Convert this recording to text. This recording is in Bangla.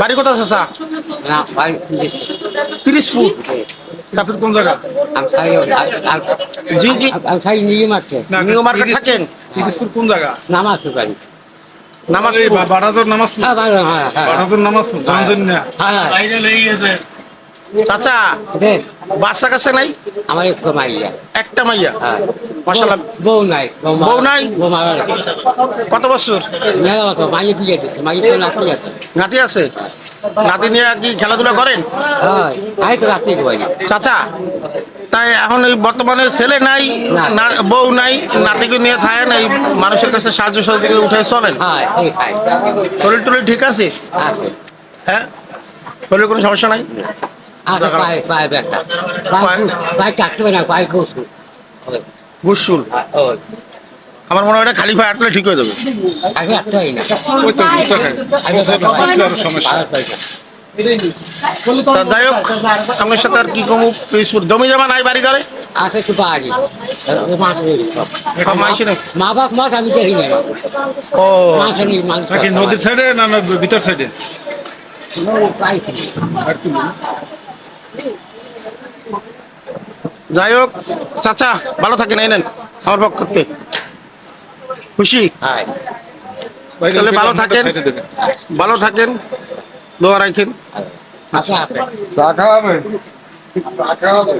বাড়ি কোথায় চাচা? না ভাই তিরিশ ফুট। আপনার কোন জায়গা? জি জি। আমি খাই নিয়ে মারছে নিউ মার্কেট থাকেন? তিরিশপুর কোন জায়গা? নামাজ সুপারি নামাজ এই নামাজ হ্যাঁ হ্যাঁ হ্যাঁ। বারাজর নামাজ জানছেন না। হ্যাঁ চাচা বাচ্চা কাছে নাই? আমার একটু মাইয়া। একটা মাইয়া? হ্যাঁ। মাশাআল্লাহ। বউ নাই বউ নাই? কত বছর? মাইয়ে বিয়ে দিচ্ছে মাইয়ে তো নাতি আছে। নাতি আছে? নাতি নিয়ে কি খেলাধুলা করেন? হ্যাঁ আই তো চাচা তাই এখন এই বর্তমানে ছেলে নাই বউ নাই নাতিকে নিয়ে থাকেন এই মানুষের কাছে সাহায্য সহযোগিতা উঠে চলেন। হ্যাঁ শরীর টরীর ঠিক আছে? হ্যাঁ? শরীরের কোনো সমস্যা নাই? পায়ে পায়ে ব্যথা। পায়ে কাটতে না পায়ে ঘুষু। গুসুল। আমার মনে হয় এটা খালি পায়ে হাঁটলে ঠিক হয়ে যাবে। আগে একটা হয়। না। যাই হোক আপনার সাথে আর কি কমু? জমি জমা নাই বাড়ি আছে একটু মা বাপ মাছ আমি দেখি না ও। মাছ নেই মাছ নাকি নদীর সাইডে না না ভিতর সাইডে? যাই হোক চাচা ভালো থাকেন এই নেন আমার পক্ষ থেকে। খুশি? তাহলে ভালো থাকেন ভালো থাকেন দোয়া রাখেন। আচ্ছা চা খাওয়াবে চা খাওয়াবে